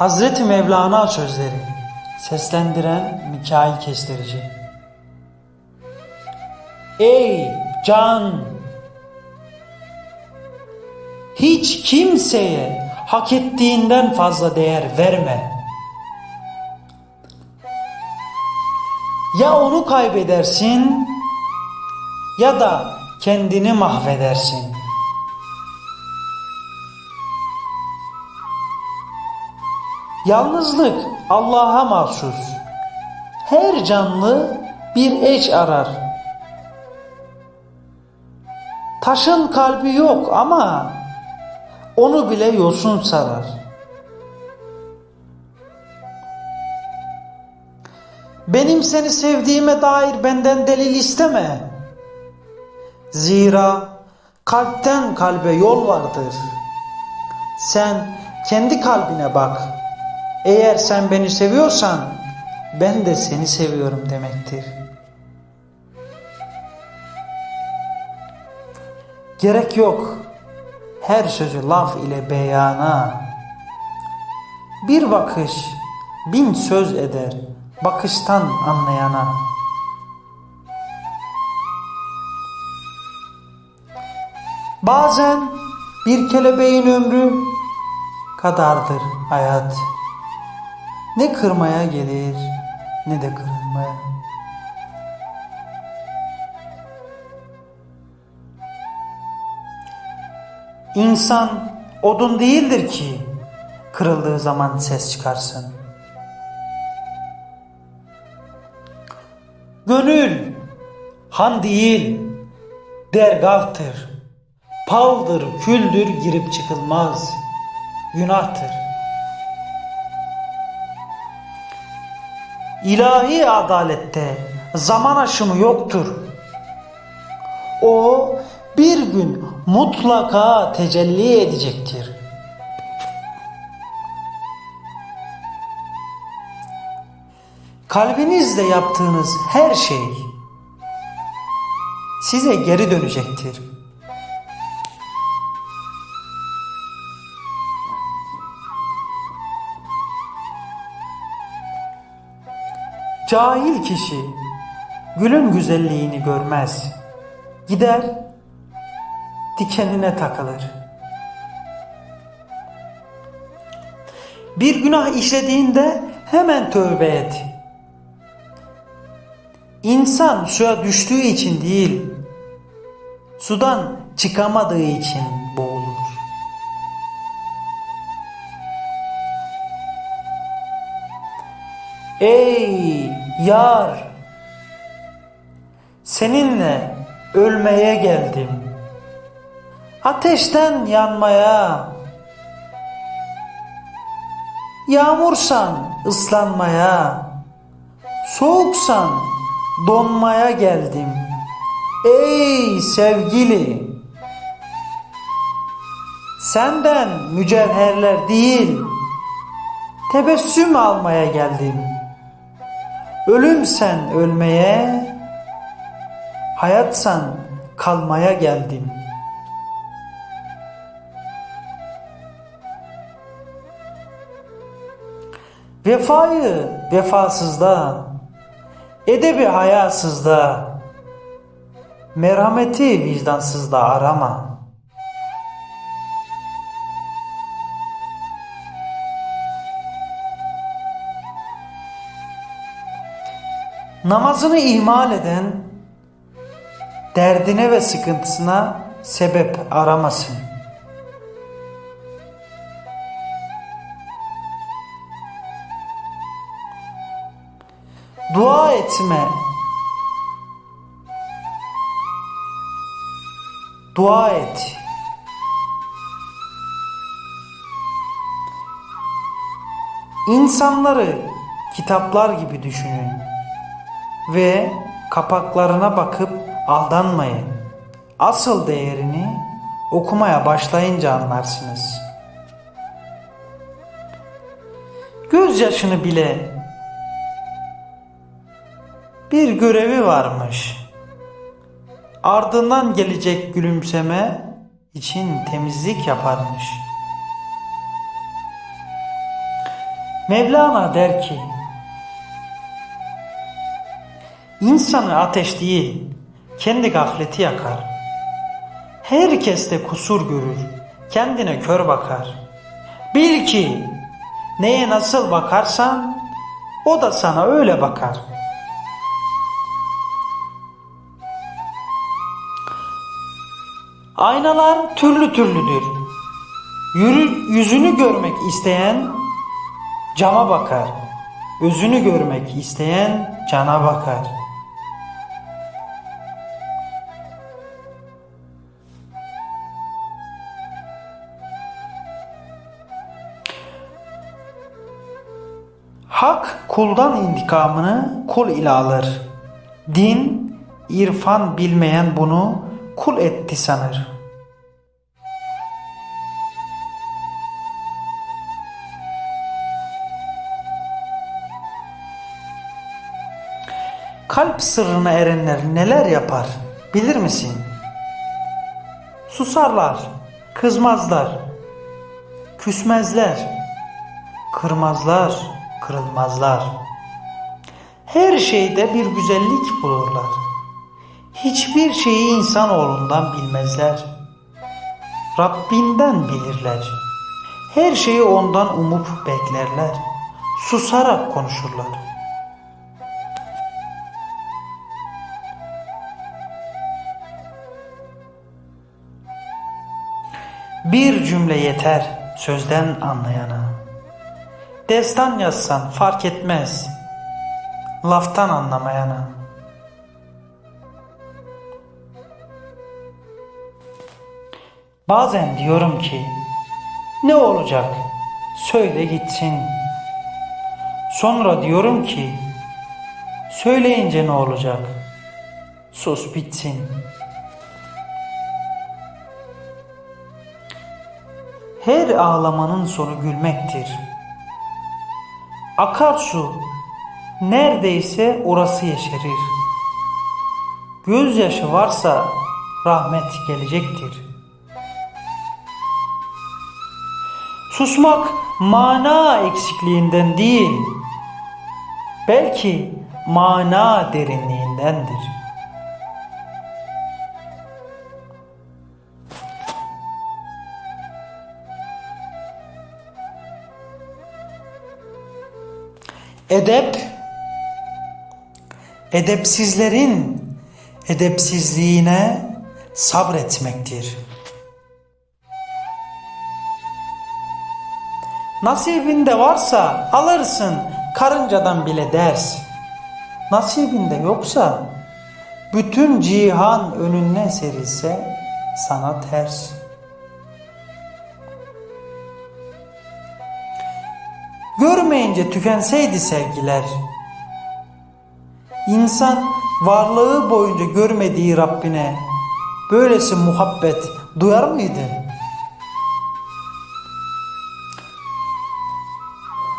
Hazreti Mevlana sözleri Seslendiren Mikail Kestirici Ey can! Hiç kimseye hak ettiğinden fazla değer verme. Ya onu kaybedersin ya da kendini mahvedersin. Yalnızlık Allah'a mahsus. Her canlı bir eş arar. Taşın kalbi yok ama onu bile yosun sarar. Benim seni sevdiğime dair benden delil isteme. Zira kalpten kalbe yol vardır. Sen kendi kalbine bak. Eğer sen beni seviyorsan ben de seni seviyorum demektir. Gerek yok her sözü laf ile beyana. Bir bakış bin söz eder bakıştan anlayana. Bazen bir kelebeğin ömrü kadardır hayat. Ne kırmaya gelir ne de kırılmaya. İnsan odun değildir ki kırıldığı zaman ses çıkarsın. Gönül han değil dergahtır. Paldır, küldür girip çıkılmaz. Günahtır. İlahi adalette zaman aşımı yoktur. O bir gün mutlaka tecelli edecektir. Kalbinizle yaptığınız her şey size geri dönecektir. Cahil kişi gülün güzelliğini görmez. Gider dikenine takılır. Bir günah işlediğinde hemen tövbe et. İnsan suya düştüğü için değil, sudan çıkamadığı için boğulur. Ey yar! Seninle ölmeye geldim. Ateşten yanmaya. Yağmursan ıslanmaya. Soğuksan donmaya geldim. Ey sevgili! Senden mücevherler değil, tebessüm almaya geldim. Ölümsen ölmeye, hayatsan kalmaya geldim. Vefayı vefasızda, edebi hayasızda, merhameti vicdansızda arama. Namazını ihmal eden derdine ve sıkıntısına sebep aramasın. Dua etme. Dua et. İnsanları kitaplar gibi düşünün ve kapaklarına bakıp aldanmayın. Asıl değerini okumaya başlayınca anlarsınız. Gözyaşını bile bir görevi varmış. Ardından gelecek gülümseme için temizlik yaparmış. Mevlana der ki, İnsanı ateş değil, kendi gafleti yakar. Herkes de kusur görür, kendine kör bakar. Bil ki, neye nasıl bakarsan, o da sana öyle bakar. Aynalar türlü türlüdür. Yürü, yüzünü görmek isteyen cama bakar. Özünü görmek isteyen cana bakar. Hak kuldan intikamını kul ile alır. Din, irfan bilmeyen bunu kul etti sanır. Kalp sırrına erenler neler yapar bilir misin? Susarlar, kızmazlar, küsmezler, kırmazlar, kırılmazlar. Her şeyde bir güzellik bulurlar. Hiçbir şeyi insanoğlundan bilmezler. Rabbinden bilirler. Her şeyi ondan umup beklerler. Susarak konuşurlar. Bir cümle yeter sözden anlayana. Destan yazsan fark etmez laftan anlamayana. Bazen diyorum ki ne olacak söyle gitsin. Sonra diyorum ki söyleyince ne olacak sus bitsin. Her ağlamanın sonu gülmektir. Akarsu neredeyse orası yeşerir. Gözyaşı varsa rahmet gelecektir. Susmak mana eksikliğinden değil, belki mana derinliğindendir. Edep, edepsizlerin edepsizliğine sabretmektir. Nasibinde varsa alırsın karıncadan bile ders. Nasibinde yoksa bütün cihan önüne serilse sana ters. Görmeyince tükenseydi sevgiler. İnsan varlığı boyunca görmediği Rabbine böylesi muhabbet duyar mıydı?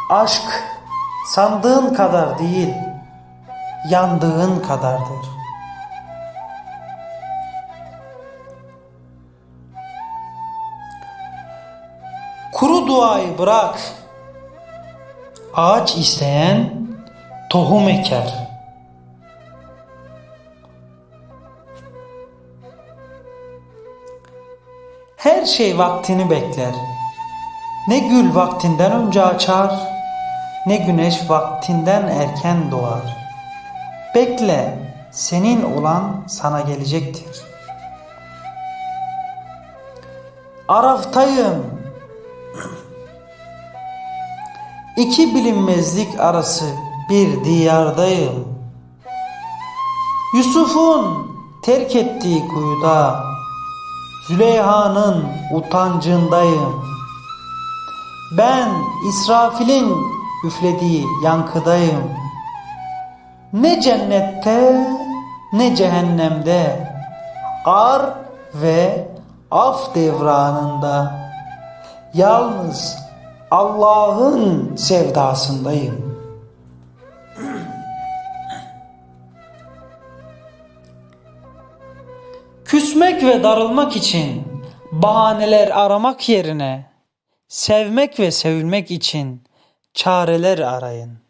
Aşk sandığın kadar değil, yandığın kadardır. Kuru duayı bırak. Ağaç isteyen tohum eker. Her şey vaktini bekler. Ne gül vaktinden önce açar, ne güneş vaktinden erken doğar. Bekle, senin olan sana gelecektir. Araftayım. İki bilinmezlik arası bir diyardayım. Yusuf'un terk ettiği kuyuda Züleyha'nın utancındayım. Ben İsrafil'in üflediği yankıdayım. Ne cennette ne cehennemde ar ve af devranında yalnız Allah'ın sevdasındayım. Küsmek ve darılmak için bahaneler aramak yerine sevmek ve sevilmek için çareler arayın.